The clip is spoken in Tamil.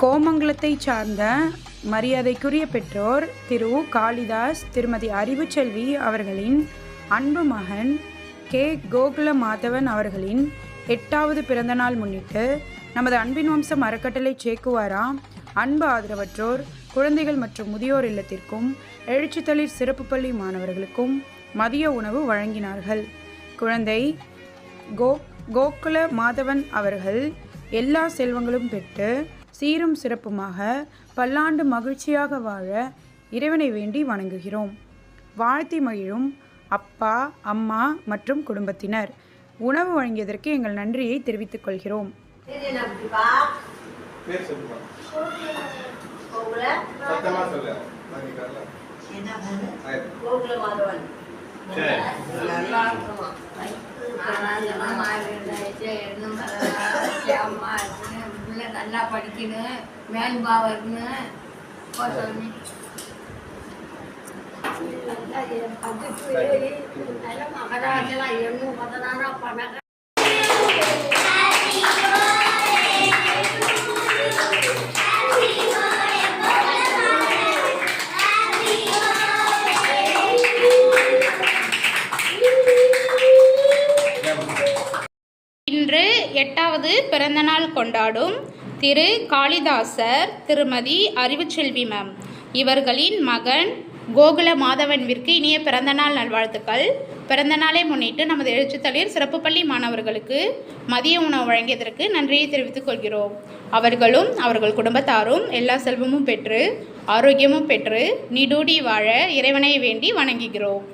கோமங்கலத்தை சார்ந்த மரியாதைக்குரிய பெற்றோர் திரு காளிதாஸ் திருமதி அறிவுச்செல்வி அவர்களின் அன்பு மகன் கே. கோகுல மாதவன் அவர்களின் எட்டாவது பிறந்தநாள் முன்னிட்டு நமது அன்பின் வம்சம் அறக்கட்டளை சேக்குவாரா? அன்பு ஆதரவற்றோர் குழந்தைகள் மற்றும் முதியோர் இல்லத்திற்கும் எழுச்சித்தளிர் சிறப்பு பள்ளி மாணவர்களுக்கும் மதிய உணவு வழங்கினார்கள். குழந்தை கோ கோகுல மாதவன் அவர்கள் எல்லா செல்வங்களும் பெற்று சீரும் சிறப்புமாக பல்லாண்டு மகிழ்ச்சியாக வாழ இறைவனை வேண்டி வணங்குகிறோம் வாழ்த்தி மகிழும் அப்பா அம்மா மற்றும் குடும்பத்தினர் உணவு வழங்கியதற்கு எங்கள் நன்றியை தெரிவித்துக் கொள்கிறோம் பேர் நல்லா படிக்கணும். மேல்பாவம் இருக்கணும் பதினாறா பணம் இன்று எட்டாவது பிறந்தநாள் கொண்டாடும் திரு காளிதாசர் திருமதி அறிவுச்செல்வி மேம் இவர்களின் மகன் கோகுல மாதவன்விற்கு இனிய பிறந்தநாள் நல்வாழ்த்துக்கள். பிறந்தநாளை முன்னிட்டு நமது எழுச்சித்தளிர் சிறப்பு பள்ளி மாணவர்களுக்கு மதிய உணவு வழங்கியதற்கு நன்றியை தெரிவித்துக் கொள்கிறோம். அவர்களும் அவர்கள் குடும்பத்தாரும் எல்லா செல்வமும் பெற்று ஆரோக்கியமும் பெற்று நீடூடி வாழ இறைவனை வேண்டி வணங்குகிறோம்.